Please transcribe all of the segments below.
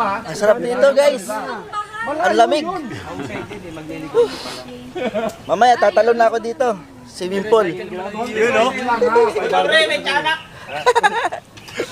Ang sarap dito guys. Ang lamig. Mamaya tatalon na ako dito. Swimming pool. Yun, no?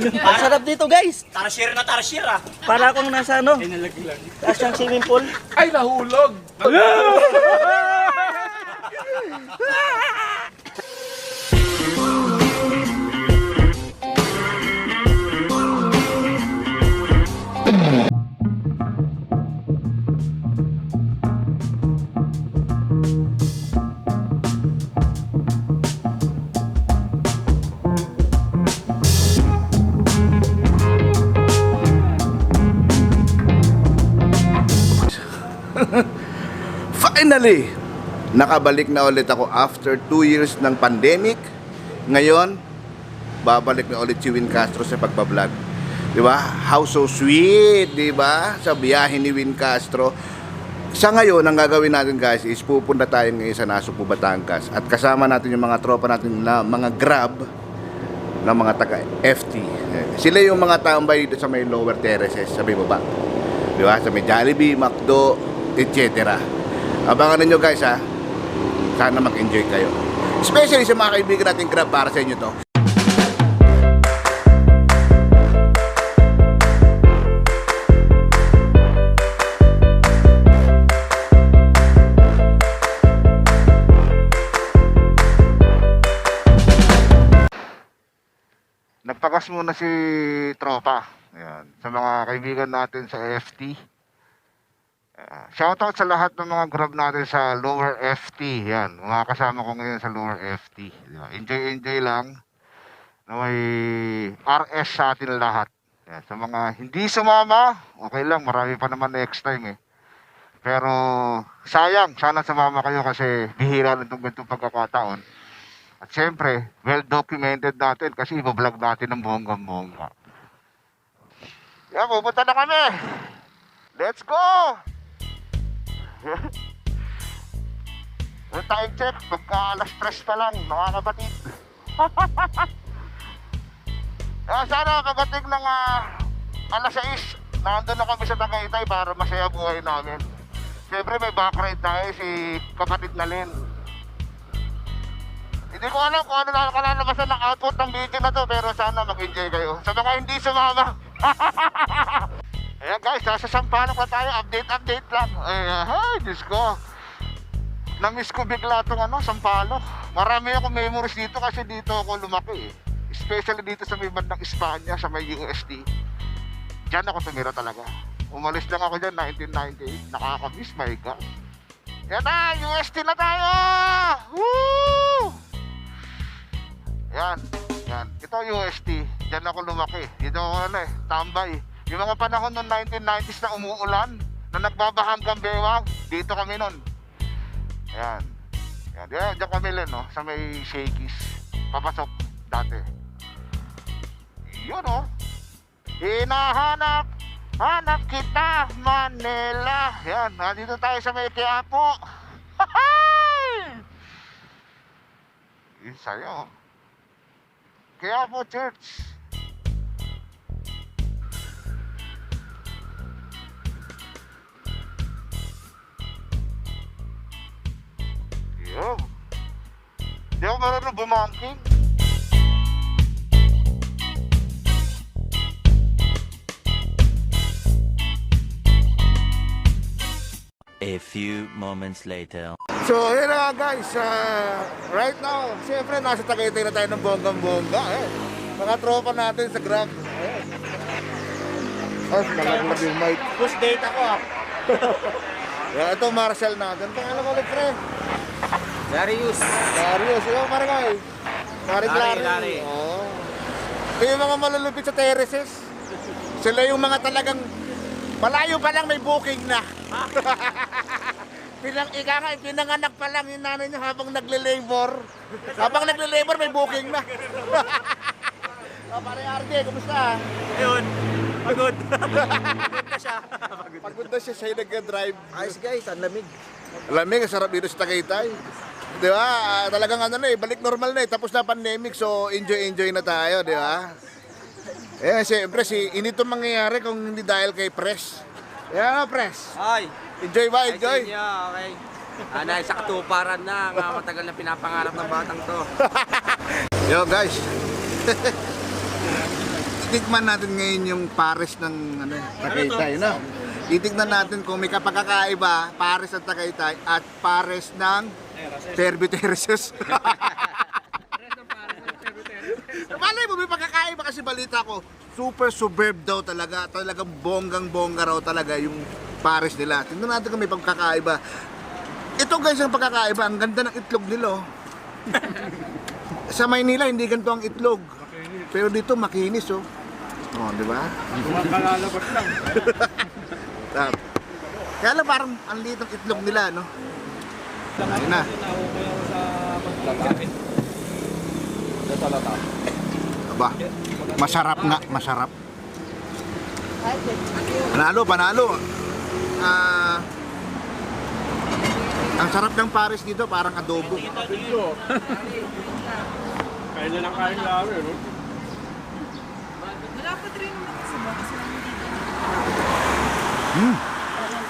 Ang sarap dito guys. Tarsier na tarsier, ah. Para akong nasa ano. Taas ng swimming pool. Ay, nahulog! Finally, nakabalik na ulit ako after 2 years ng pandemic. Ngayon, babalik na ulit si Win Castro sa pagbablog. Di ba? How so sweet, di ba? Sa biyahe ni Win Castro. Sa ngayon, ang gagawin natin guys is pupunta tayo ngayon sa Nasugbu, Batangas. At kasama natin yung mga tropa natin na mga grab ng mga taga FT. Sila yung mga tambay dito sa may lower terraces, sa may baba. Di ba? Sa may Jollibee, McDo, etc. Abangan ninyo guys ha. Sana mag-enjoy kayo. Especially sa mga kaibigan natin Grab para sa inyo to. Nagpagas muna si Tropa. Ayan. Sa mga kaibigan natin sa FT. Shoutout sa lahat ng mga grab natin sa lower FT. Yan, mga kasama ko ngayon sa lower FT. Enjoy, enjoy lang na may RS sa atin lahat. Yan, sa mga hindi sumama, okay lang, marami pa naman next time eh. Pero sayang, sana sumama kayo kasi bihira na itong ganitong pagkakataon. At syempre, well documented natin kasi ibablog natin ng bonggang-bongga. Yan, pupunta na kami! Let's go! Yung time check, pagka alas stress pa lang, mga kapatid. Ah, sana pagdating ng ah, alas 6, nandun na kami sa Tagaytay para masaya buhay namin. Siyempre may backride tayo si kapatid na Len. Hindi ko alam kung ano na kalalabasan ng output ng video na to pero sana mag-enjoy kayo. Sa mga hindi sumama. Ayan guys, nasa Sampaloc na tayo. Update, update lang. Ay, ay, Diyos ko. Na-miss ko bigla itong ano, Sampaloc. Marami ako memories dito kasi dito ako lumaki eh. Especially dito sa may bandang Espanya, sa may USD. Diyan ako tumira talaga. Umalis lang ako dyan, 1998. Nakaka-miss, my God. Yan na, USD na tayo! Woo! Yan, yan. Ito UST. Diyan ako lumaki. Dito ako ano eh, tambay. Yung mga panahon noong 1990s na umuulan, na nagbabaha hanggang bewang, dito kami nun. Yan. Yan, diyan, diyan kami lang, no? Sa may shakies. Papasok dati. Yun, oh. Hinahanap, hanap kita, Manila. Yan, nandito tayo sa may Quiapo. Yun sa'yo. Kaya po, church. Yo. Di ako marunong bumangking. A few moments later. So, yun na nga guys. ah, right now, siyempre nasa Tagaytay na tayo ng bonggang-bongga. Eh. Mga tropa natin sa Grab. Ayan. Oh, malaglag yung mic. Push date ako, ah. Yeah, ito Marshall natin. Pangalan mo ulit, pre? Darius. Darius. Ikaw, Marikoy. Mari Larry. Larry. Oo. Ito yung mga malulupit sa terraces. Sila yung mga talagang malayo pa lang may booking na. Pinang ika nga, pinanganak pa lang yung nanay niya habang nagle-labor. Habang nagle-labor may booking na. oh, pare RJ, kumusta? Ayun. Pagod. Pagod na siya. Pagod na siya, siya yung nag-drive. Ayos guys, ang lamig. Lamig, ang sarap dito sa Tagaytay. Di ba? Ah, Talagang ano na eh, balik normal na eh. Tapos na pandemic, so enjoy-enjoy na tayo, di ba? Eh, siyempre, si, hindi ito mangyayari kung hindi dahil kay Pres. Yan na, Pres. Ay, Enjoy ba? ay sa Enjoy. inyo, okay. Ah, dahil sa katuparan na, nga matagal na pinapangarap ng batang to. Yo, guys. Tikman natin ngayon yung pares ng ano, Tagaytay, no? Titignan natin kung may kapagkakaiba, pares ng Tagaytay at pares ng Terbiterisus. Malay mo, may pagkakaiba kasi balita ko, super superb daw talaga, talagang bonggang-bongga raw talaga yung pares nila. Tingnan natin kung may pagkakaiba. Ito guys, ang pagkakaiba, ang ganda ng itlog nila. oh. Sa Maynila, hindi ganito ang itlog. Pero dito, makinis, oh. Oh, di ba? Kalalabas lang. Kaya lang parang ang liit ng itlog nila, no? Ayun na. Aba, masarap nga, masarap. Panalo, panalo. Ah, ang sarap ng pares dito, parang adobo. Kain na ng kain laro, no?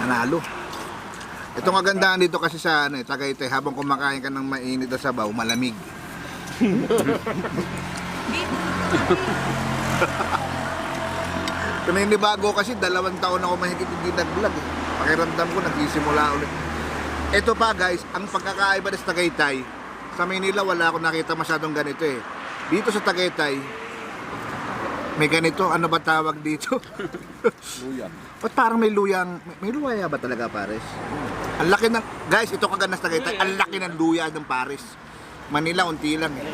Nanalo. Ito ang kagandahan dito kasi sa ano, eh, Tagaytay, habang kumakain ka ng mainit na sabaw, malamig. Pininibago kasi dalawang taon ako mahigit hindi nag-vlog eh. Pakiramdam ko nagsisimula ulit. Ito pa guys, ang pagkakaiba sa Tagaytay, sa Manila wala akong nakita masyadong ganito eh. Dito sa Tagaytay, may ganito, ano ba tawag dito? luya. Ba't parang may luyang, may, may luya ba talaga pares? Ang laki ng, guys, ito kaganda sa Tagaytay, ang laki ng luya ng pares. Manila, unti lang eh.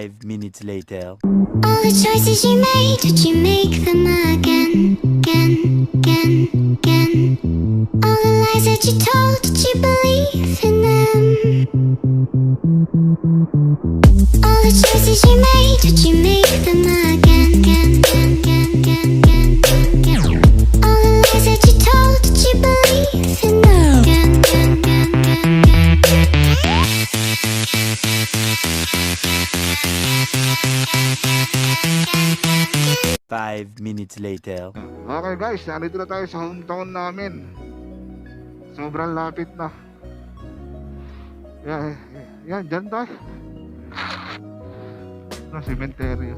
Five minutes later. All the choices you made, did you make them again, again, again, again? All the lies that you told, did you believe in them? All the choices you made, did you make them again, again, again, again, again, again, again? All the lies that you told, did you believe in them? Again, again, again, again, again, again. Five minutes later. Okay guys, nandito na tayo sa hometown namin. Sobrang lapit na. Yan, yan, dyan tayo. Na sementeryo.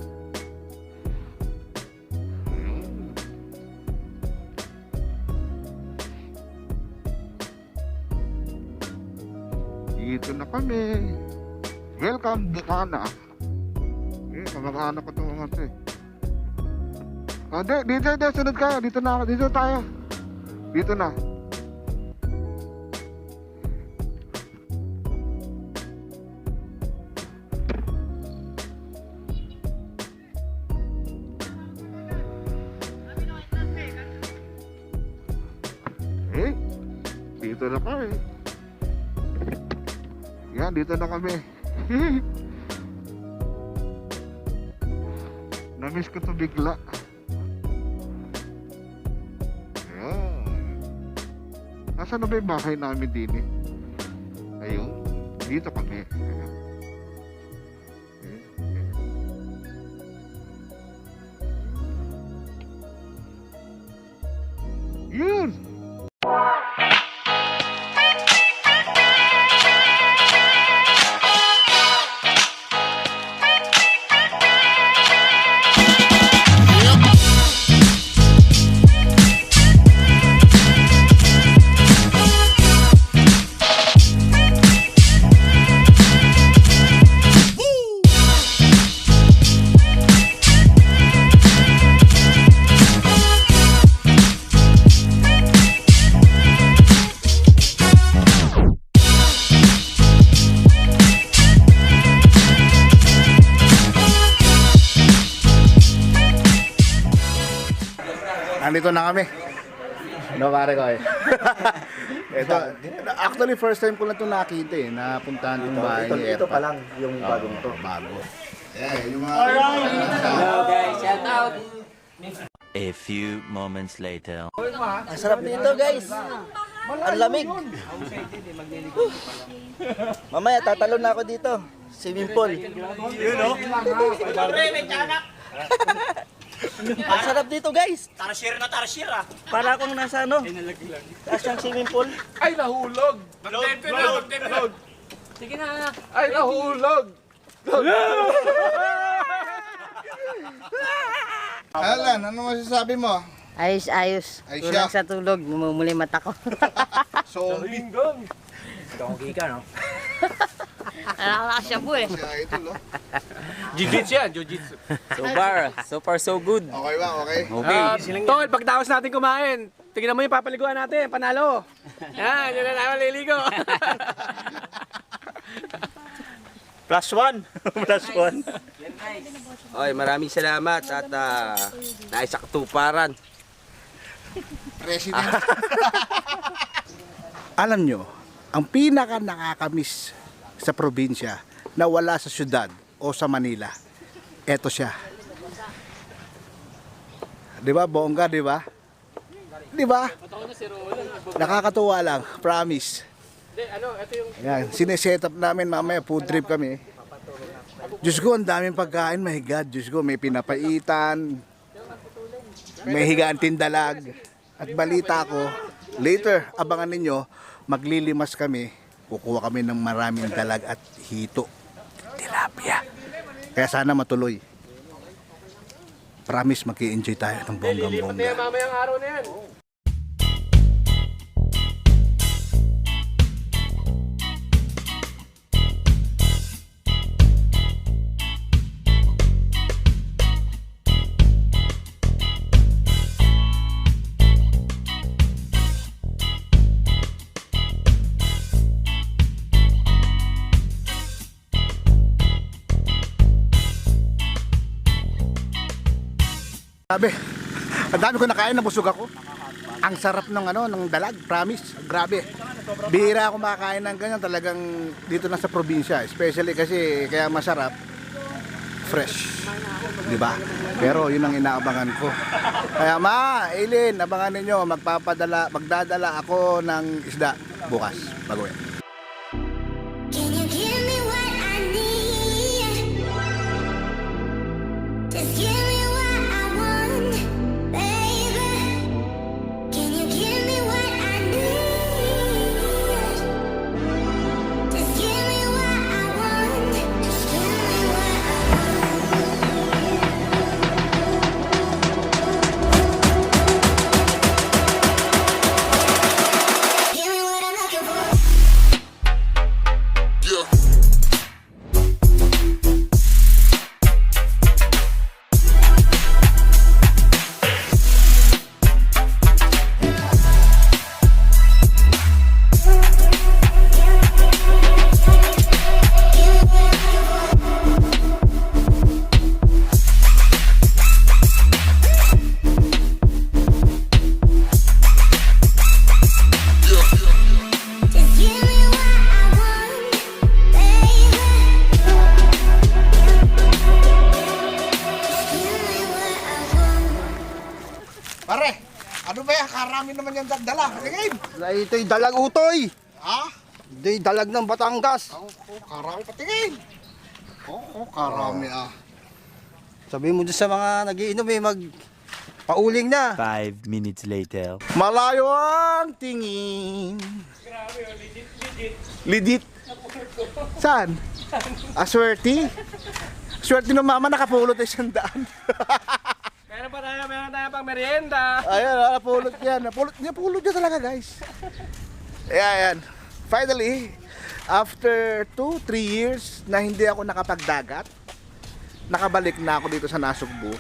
Dito na kami. Welcome, Bukana. Eh, kamag-anak ko ito mga ito eh. Ah, di, dito, dito, sunod ka. Dito na ako. Dito tayo. Dito na. Eh, dito na kami. Yan, dito na kami. Namiss ko to bigla. Ayan. Nasaan na ba yung bahay namin din eh? Ayun. Dito kami. Ayan. Nandito na kami. No, pare ko eh. ito, actually first time ko lang ito nakita eh, napuntahan yung bahay Ito, ni ito Erpa. pa lang yung bagong to. Bago. Yeah, yung mga... Hello guys, shout out! A few moments later. Ang sarap dito guys. Ang lamig. Mamaya tatalon na ako dito. Swimming pool. Ang sarap dito guys. Tarsier na tarsier ah. Para akong nasa ano. Taas ng swimming pool. Ay, nahulog! Load, load, load. Ay, nahulog! Alan, ano masasabi mo? Ayos, ayos. Ayos Kulang sa tulog, namumuli mata ko. Zombie. Donkey ka no? Nakakasya po eh. Siya idol. Jiu-jitsu yan, jiu-jitsu. So far, so far so good. Okay ba? Okay. Okay. Tol, pagtapos natin kumain, tingnan mo yung papaliguan natin, panalo. Yan, yun na naman liligo. Plus one. Plus one. Oy, maraming salamat at uh, naisaktuparan. President. alam nyo, ang pinaka nakakamiss sa probinsya na wala sa syudad o sa Manila, eto siya. Di ba, bongga, di ba? Di ba? Nakakatuwa lang, promise. Yan, sineset up namin mamaya, food trip kami. Diyos ko, ang daming pagkain, my God. Diyos ko, may pinapaitan, may higaan tindalag. At balita ko, later, abangan ninyo, maglilimas kami, kukuha kami ng maraming dalag at hito. Tilapia. Kaya sana matuloy. Promise, mag-enjoy tayo ng bonggang-bongga. mamayang araw na yan. Sabi, ang dami ko nakain, nabusog ako. Ang sarap ng ano, ng dalag, promise. Grabe. Bihira ako makakain ng ganyan talagang dito na sa probinsya. Especially kasi kaya masarap, fresh. Di ba? Pero yun ang inaabangan ko. Kaya ma, Eileen, abangan ninyo, magpapadala, magdadala ako ng isda bukas. Bago. Dala. Tingin. Ito'y dalag utoy. Ha? Ito'y dalag ng Batangas. Oo, oh, karami patingin. Oo, oh, karami ah. Sabi mo dun sa mga nagiinom eh, mag pauling na. Five minutes later. Malayo ang tingin. Legit. Saan? Aswerte? Swerte ng mama nakapulot ay sandaan. Meron pa tayo, meron tayo pang merienda. Ayan, ah, napulot yan. Napulot niya, pulot niya talaga guys. Ayan, ayan. Finally, after 2-3 years na hindi ako nakapagdagat, nakabalik na ako dito sa Nasugbu.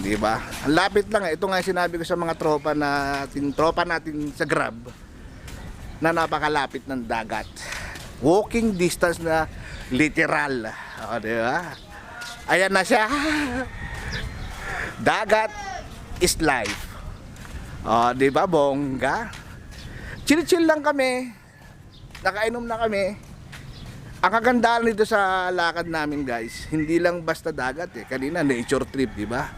Di ba? Lapit lang eh. Ito nga sinabi ko sa mga tropa natin, tropa natin sa Grab na napakalapit ng dagat. Walking distance na literal. O, di ba? Ayan na siya. Dagat is life. O, di ba, bongga? Chill-chill lang kami. Nakainom na kami. Ang kagandahan nito sa lakad namin guys, hindi lang basta dagat eh. Kanina nature trip, di ba?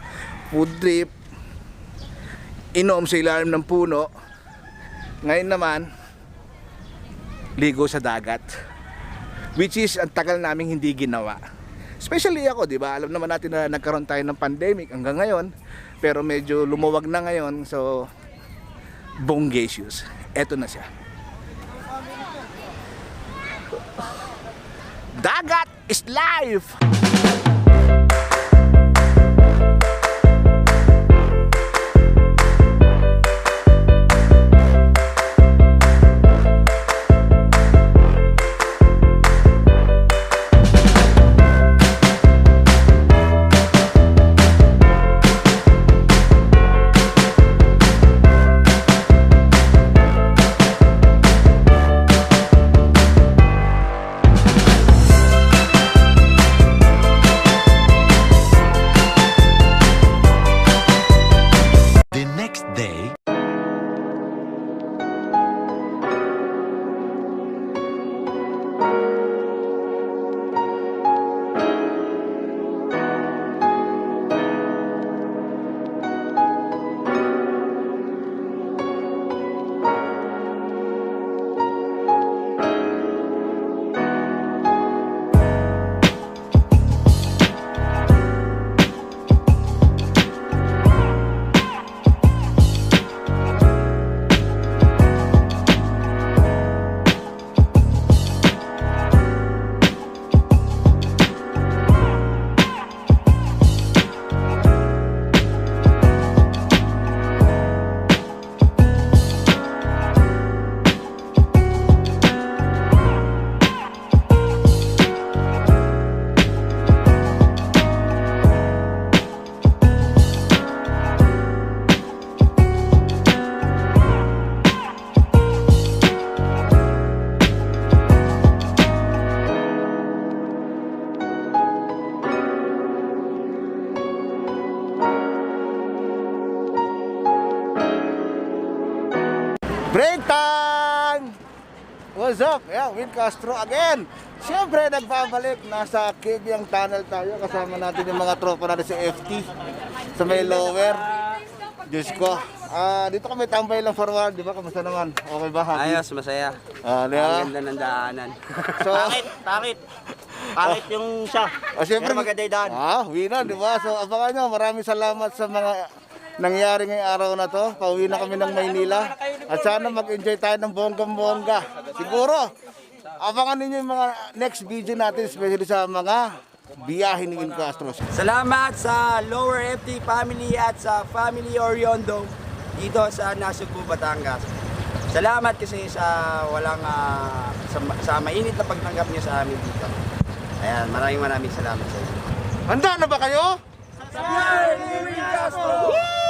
food trip, inom sa ilalim ng puno. Ngayon naman, ligo sa dagat. Which is, ang tagal naming hindi ginawa. Especially ako, di ba? Alam naman natin na nagkaroon tayo ng pandemic hanggang ngayon. Pero medyo lumuwag na ngayon. So, bongacious. Eto na siya. Dagat is life! Yeah, Win Castro again. Siyempre, nagbabalik. Nasa Kibyang Tunnel tayo. Kasama natin yung mga tropa natin sa FT. Sa may lower. Diyos ko. Ah, dito kami tambay lang forward, di ba? Kamusta naman? Okay ba? Happy? Ayos, masaya. Ah, di Ang ba? ganda ng daanan. So, Pangit, pangit. Pangit yung siya. ah, siyempre, Pero maganda yung daan. Ah, wina, di ba? So, abangan nyo. Maraming salamat sa mga nangyari ngayong araw na to. Pauwi na kami ng Maynila. At sana mag-enjoy tayo ng bonggang-bongga. Siguro, abangan ninyo yung mga next video natin, especially sa mga biyahe ni Win Castro. Salamat sa Lower FT family at sa Family Oriondo dito sa Nasugbu, Batangas. Salamat kasi sa walang ah, sa, sa mainit na pagtanggap niyo sa amin dito. Ayan, maraming maraming salamat sa inyo. Handa na ba kayo? Win Castro!